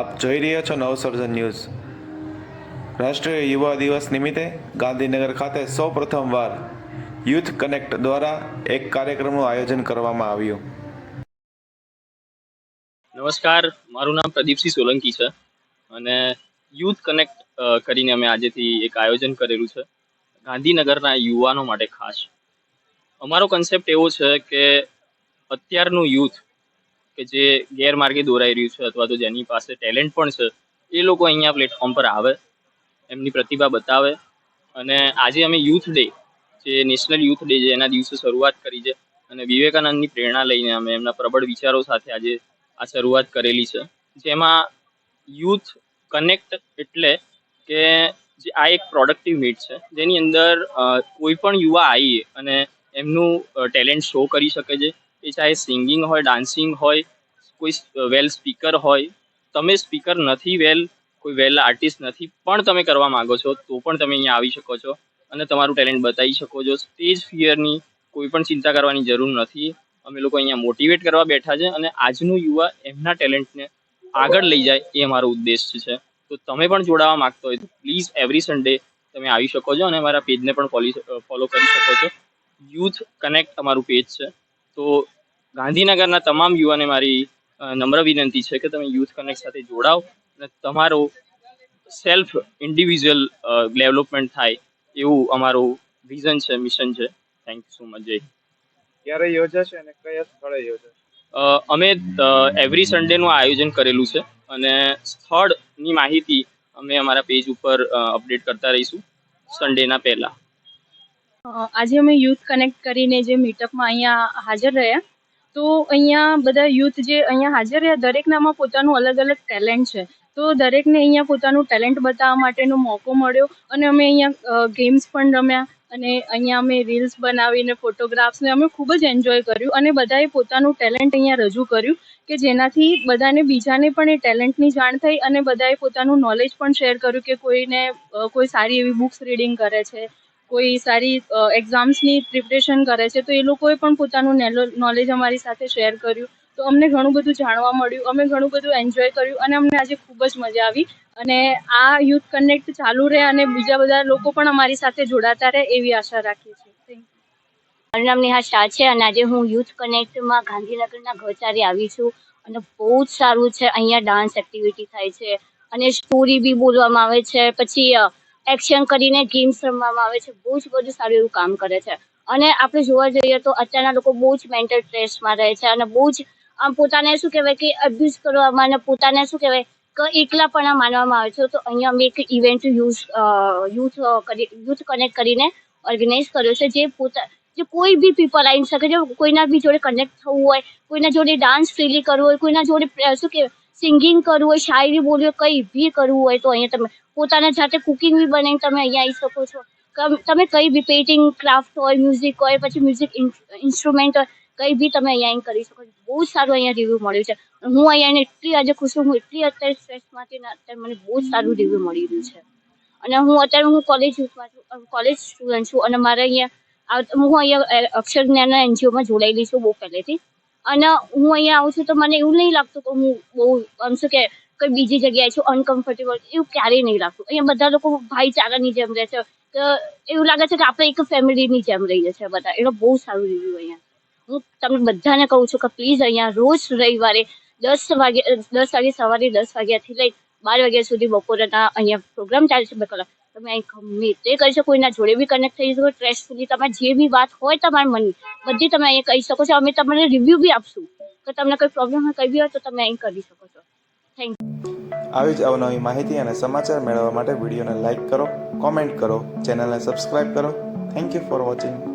આપ જોઈ રહ્યા છો નવસર્જન ન્યૂઝ. રાષ્ટ્રીય યુવા દિવસ નિમિત્તે ગાંધીનગર ખાતે સૌ પ્રથમવાર યુથ કનેક્ટ દ્વારા એક કાર્યક્રમનું આયોજન કરવામાં આવ્યું. નમસ્કાર, મારું નામ પ્રદીપસિંહ સોલંકી છે અને યુથ કનેક્ટ કરીને અમે આજેથી એક આયોજન કરેલું છે ગાંધીનગરના યુવાનો માટે ખાસ. અમારો કન્સેપ્ટ એવો છે કે અત્યારનું યુથ કે જે ગેરમાર્ગે દોરાઈ રહ્યું છે અથવા તો જેની પાસે ટેલેન્ટ પણ છે, એ લોકો અહીંયા પ્લેટફોર્મ પર આવે, એમની પ્રતિભા બતાવે. અને આજે અમે યુથ ડે જે નેશનલ યુથ ડે છે, એના દિવસે શરૂઆત કરી છે. અને વિવેકાનંદની પ્રેરણા લઈને અમે એમના પ્રબળ વિચારો સાથે આજે આ શરૂઆત કરેલી છે. જેમાં યુથ કનેક્ટ એટલે કે જે આ એક પ્રોડક્ટિવ મીટ છે, જેની અંદર કોઈ પણ યુવા આવી અને એમનું ટેલેન્ટ શો કરી શકે છે. એ ચાહે સિંગિંગ હોય ડાન્સિંગ હોય કોઈ વેલ સ્પીકર હોય, તમે સ્પીકર નથી વેલ કોઈ વેલ આર્ટિસ્ટ નથી, પણ તમે કરવા માંગો છો, તો પણ તમે અહીંયા આવી શકો છો અને તમારું ટેલેન્ટ બતાવી શકો છો. સ્ટેજ ફિયરની કોઈ પણ ચિંતા કરવાની જરૂર નથી. અમે લોકો અહીંયા મોટિવેટ કરવા બેઠા છે અને આજનું યુવા એમના ટેલેન્ટને આગળ લઈ જાય એ અમારો ઉદ્દેશ છે. તો તમે પણ જોડાવા માંગતો હોય તો પ્લીઝ એવરી સન્ડે તમે આવી શકો છો અને અમારા પેજને પણ ફોલો કરી શકો છો. યુથ કનેક્ટ અમારું પેજ છે. તો ગાંધીનગરના તમામ યુવાને મારી નમ્ર વિનંતી છે કે તમે યુથ કનેક્ટ સાથે જોડાઓ અને તમારો સેલ્ફ ઇન્ડિવિજ્યુઅલ ડેવલપમેન્ટ થાય એવું અમારું વિઝન છે મિશન છે. થેન્ક યુ સો મચ જય ક્યારે યોજાશે અને કયા સ્થળે યોજાશે? અમે એવરી સન્ડેનું આયોજન કરેલું છે અને સ્થળની માહિતી અમે અમારા પેજ ઉપર અપડેટ કરતા રહીશું સન્ડેના પહેલા. આજે અમે યુથ કનેક્ટ કરીને જે મીટઅપમાં અહીંયા હાજર રહ્યા તો અહીંયા બધા યુથ જે અહીંયા હાજર રહ્યા દરેકનામાં પોતાનું અલગ અલગ ટેલેન્ટ છે. તો દરેકને અહીંયા પોતાનું ટેલેન્ટ બતાવવા માટેનો મોકો મળ્યો અને અમે અહીંયા ગેમ્સ પણ રમ્યા અને અહીંયા અમે રીલ્સ બનાવીને, ફોટોગ્રાફ્સને અમે ખૂબ જ એન્જોય કર્યું અને બધાએ પોતાનું ટેલેન્ટ અહીંયા રજૂ કર્યું કે જેનાથી બધાને બીજાને પણ એ ટેલેન્ટની જાણ થઈ અને બધાએ પોતાનું નોલેજ પણ શેર કર્યું કે કોઈને કોઈ સારી એવી બુક્સ રીડિંગ કરે છે કોઈ સારી એક્ઝામ્સની પ્રિપરેશન કરે છે, તો એ લોકોએ પણ પોતાનું નોલેજ અમારી સાથે શેર કર્યું. તો અમને ઘણું બધું જાણવા મળ્યું, અમે ઘણું બધું એન્જોય કર્યું અને અમને આજે ખૂબ જ મજા આવી. અને આ યુથ કનેક્ટ ચાલુ રહે અને બીજા બધા લોકો પણ અમારી સાથે જોડાતા રહે એવી આશા રાખીએ છીએ. મારું નામ નેહા શાહ છે અને આજે હું યુથ કનેક્ટમાં ગાંધીનગરના ગૌચારે આવી છું. અને બહુ જ સારું છે, અહીંયા ડાન્સ એક્ટિવિટી થાય છે. અને સ્ટોરી બી બોલવામાં આવે છે. પછી એક્શન કરીને ગેમ્સ રમવામાં આવે છે. બહુ જ બધું સારું એવું કામ કરે છે. અને આપણે જોવા જઈએ તો અત્યારના લોકો બહુ જ મેન્ટલ સ્ટ્રેસમાં રહે છે અને બહુ જ આમ પોતાને શું કહેવાય કે અબ્યુઝ કરવામાં અને પોતાને શું કહેવાય કે એકલાપણા માનવામાં આવે છે. તો અહીંયા અમે એક ઇવેન્ટ યુઝ યુથ કરી યુથ કનેક્ટ કરીને ઓર્ગેનાઇઝ કર્યો છે. જે પોતા, જે કોઈ બી પીપલ આવી શકે છે. કોઈના બી જોડે કનેક્ટ થવું હોય, કોઈના જોડે ડાન્સ ફ્રીલી કરવું હોય, કોઈના જોડે શું કે સિંગિંગ કરવું હોય, શાયરી બોલવી હોય, કંઈ બી કરવું હોય તો અહીંયા તમે પોતાના જાતે કુકિંગ બી બનાવીને તમે અહીંયા આવી શકો છો. તમે કંઈ બી પેઇન્ટિંગ ક્રાફ્ટ હોય મ્યુઝિક હોય, પછી મ્યુઝિક ઇન્સ્ટ્રુમેન્ટ હોય, કંઈ બી તમે અહીંયા આવીને કરી શકો છો. બહુ સારું અહીંયા રિવ્યૂ મળ્યું છે. હું અહીંયા એટલી આજે ખુશ હું એટલી અત્યારે સ્ટ્રેસમાંથી અત્યારે મને બહુ સારું રિવ્યૂ મળી રહ્યું છે. અને હું અત્યારે હું કોલેજ છું કોલેજ સ્ટુડન્ટ છું અને મારે અહીંયા હું અહીંયા અક્ષર જ્ઞાન એનજીઓમાં જોડાયેલી છું બહુ પહેલેથી. અને હું અહીંયા આવું છું તો મને એવું નહીં લાગતું કે હું બહુ, આમ શું કે, કોઈ બીજી જગ્યાએ છું અનકમ્ફર્ટેબલ એવું ક્યારેય નહીં લાગતું. અહીંયા બધા લોકો ભાઈચારાની જેમ રહે છે. તો એવું લાગે છે કે આપણે એક ફેમિલીની જેમ રહીએ છીએ બધા. એનો બહુ સારું રિવ્યુ અહીંયા. હું તમને બધાને કહું છું કે પ્લીઝ અહીંયા રોજ રવિવારે દસ વાગે દસ વાગે સવારે દસ વાગ્યાથી લઈ બાર વાગ્યા સુધી બપોરના અહીંયા પ્રોગ્રામ ચાલે છે. બે કલાક. તમે અહીં ગમે તે કરી શકો, એના જોડે બી કનેક્ટ થઈ શકો સ્ટ્રેસફુલી તમારે જે બી વાત હોય તમારા મનની, બધી તમે અહીંયા કહી શકો છો. અમે તમને રિવ્યૂ બી આપશું. કે તમને કોઈ પ્રોબ્લેમ હોય, કઈ બી હોય, તો તમે અહીં કરી શકો છો. થેન્ક આવી જ અવનવી માહિતી અને સમાચાર મેળવવા માટે વિડીયોને લાઇક કરો કોમેન્ટ કરો ચેનલને સબસ્ક્રાઇબ કરો. Thank you for watching